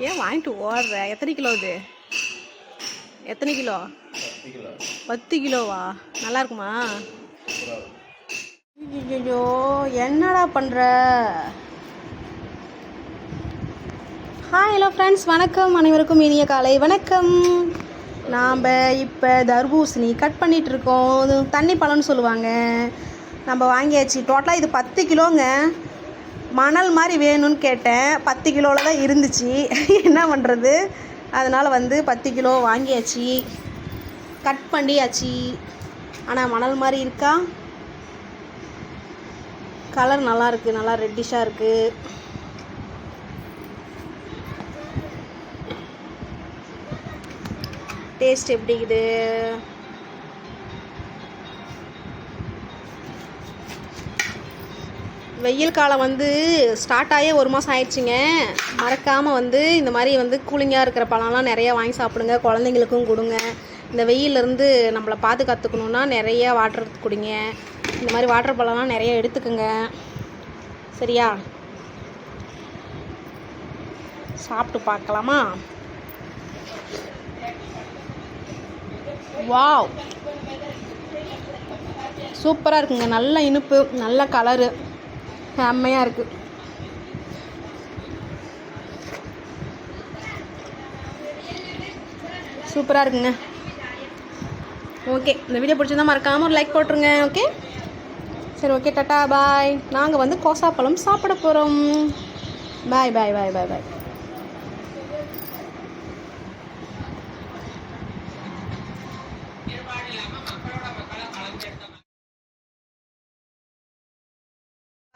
ஏன் வாங்கிட்டு ஓடுற? எத்தனை கிலோ இது? எத்தனை கிலோ? பத்து கிலோவா? நல்லா இருக்குமா? ஐயோ என்னடா பண்ணுற ஹாய் ஹலோ ஃப்ரெண்ட்ஸ் வணக்கம் அனைவருக்கும் இனிய காலை வணக்கம். நாம் இப்போ தர்பூசணி கட் பண்ணிட்டு இருக்கோம். இது தண்ணி பழம்னு சொல்லுவாங்க. நம்ம வாங்கியாச்சு. டோட்டலாக இது பத்து கிலோங்க. மணல் மாதிரி வேணும்னு கேட்டேன். பத்து கிலோவில் தான் இருந்துச்சு. என்ன பண்ணுறது அதனால் வந்து பத்து கிலோ வாங்கியாச்சு. கட் பண்ணியாச்சு. ஆனால் மணல் மாதிரி இருக்கா? கலர் நல்லா இருக்குது நல்லா ரெட்டிஷாக இருக்குது டேஸ்ட் எப்படி வெயில் காலம் வந்து ஸ்டார்ட் ஆகியே ஒரு மாதம் ஆயிடுச்சுங்க. மறக்காமல் வந்து இந்த மாதிரி வந்து கூலிங்காக இருக்கிற பழம்லாம் நிறைய வாங்கி சாப்பிடுங்க குழந்தைங்களுக்கும் கொடுங்க. இந்த வெயிலேருந்து நம்மளை பாதுகாத்துக்கணுன்னா நிறைய வாட்டர் குடிங்க. இந்த மாதிரி வாட்டர் பழம்லாம் நிறைய எடுத்துக்கோங்க. சரியா? சாப்பிட்டு பார்க்கலாமா? வாவ்! சூப்பராக இருக்குங்க. நல்ல இனிப்பு நல்ல கலரு செம்மையாக இருக்குது சூப்பராக இருக்குங்க. ஓகே இந்த வீடியோ பிடிச்சிருந்தா மறக்காமல் ஒரு லைக் போட்டுருங்க ஓகே? சரி ஓகே டாட்டா பாய். நாங்கள் வந்து கோசாப்பழம் சாப்பிட போகிறோம் பாய் பாய் பாய் பாய் பாய்.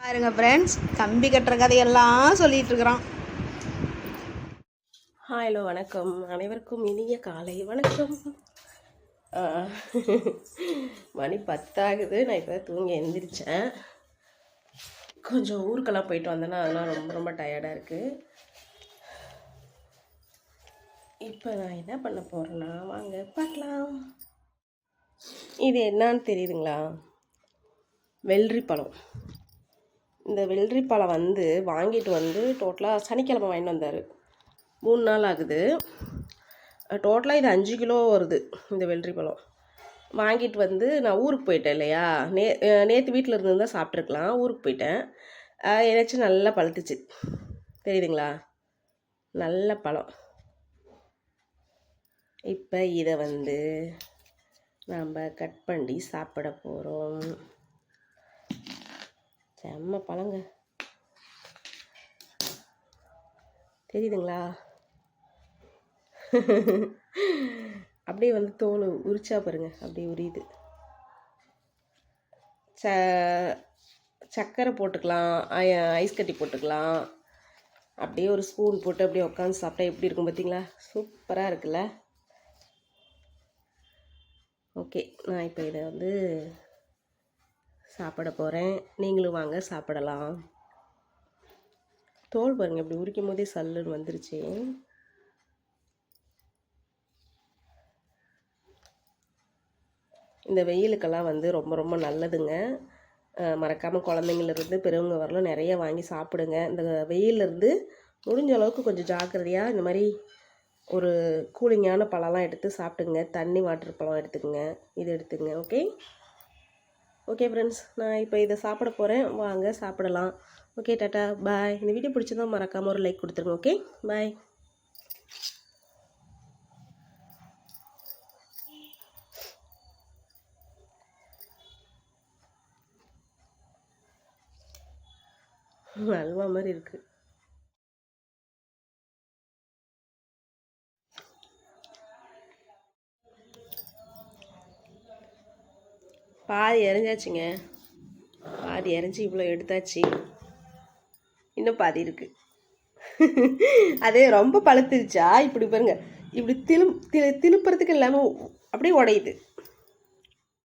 பாருங்க ஃப்ரெண்ட்ஸ் கம்பி கட்டுற கதையெல்லாம் சொல்லிட்டு இருக்கிறான் ஹலோ வணக்கம். அனைவருக்கும் இனிய காலை வணக்கம். மணி பத்தாகுது. நான் இப்போ தூங்கி எந்திரிச்சேன். கொஞ்சம் ஊருக்கெல்லாம் போயிட்டு வந்தேன்னா அதெல்லாம் ரொம்ப ரொம்ப டயர்டாக இருக்குது இப்போ நான் என்ன பண்ண போகிறேன்னா வாங்க பார்க்கலாம். இது என்னான்னு தெரியுதுங்களா? வெள்ளரி பழம். இந்த வெள்ளரி பழம் வந்து வாங்கிட்டு வந்து டோட்டலாக சனிக்கிழமை வாங்கிட்டு வந்தார். மூணு நாள் ஆகுது. டோட்டலாக இது அஞ்சு கிலோ வருது இந்த வெள்ளரி பழம் வாங்கிட்டு வந்து நான் ஊருக்கு போயிட்டேன் இல்லையா? நே நேற்று வீட்டில் இருந்து தான் சாப்பிட்ருக்கலாம் ஊருக்கு போயிட்டேன். அஹ் ஏதாச்சும் நல்லா பழுத்துச்சு. தெரியுதுங்களா? நல்ல பழம். இப்போ இதை வந்து நாம் கட் பண்ணி சாப்பிட போகிறோம் செம்ம பழங்க. தெரியுதுங்களா? அப்படியே வந்து தோல் உரிச்சா பாருங்க அப்படியே உரியுது. ச சர்க்கரை போட்டுக்கலாம் ஐஸ் கட்டி போட்டுக்கலாம். அப்படியே ஒரு ஸ்பூன் போட்டு அப்படியே உட்காந்து சாப்பிட்டா எப்படி இருக்கும் பார்த்தீங்களா? சூப்பராக இருக்குல்ல? ஓகே நான் இப்போ இதை வந்து சாப்பிட போகிறேன் நீங்களும் வாங்க சாப்பிடலாம். தோல் பாருங்க இப்படி உரிக்கும் போதே சல்லுன்னு வந்துருச்சு. இந்த வெயிலுக்கெல்லாம் வந்து ரொம்ப ரொம்ப நல்லதுங்க. மறக்காமல் குழந்தைங்கள்லேருந்து பெரியவங்க வரலாம். நிறைய வாங்கி சாப்பிடுங்க. இந்த வெயிலேருந்து முடிஞ்ச அளவுக்கு கொஞ்சம் ஜாக்கிரதையாக இந்த மாதிரி ஒரு கூலிங்கான பழம்லாம் எடுத்து சாப்பிட்டுங்க. தண்ணி வாட்டர் பழம் எடுத்துக்கோங்க. இது எடுத்துங்க ஓகே? ஓகே ஃப்ரெண்ட்ஸ் நான் இப்போ இதை சாப்பிட போகிறேன் வாங்க சாப்பிடலாம். Okay tata. பாய் இந்த வீடியோ பிடிச்சதும் மறக்காமல் ஒரு லைக் கொடுத்துருங்க ஓகே பாய் அல்வா மாதிரி இருக்குது பாதி இறஞ்சாச்சுங்க பாதி இறஞ்சி இவ்வளோ எடுத்தாச்சு. இன்னும் பாதி இருக்கு. அது ரொம்ப பழுத்துருச்சா? இப்படி பாருங்க. இப்படி திலும் தி திருப்புறதுக்கு இல்லாமல் அப்படியே உடையுது.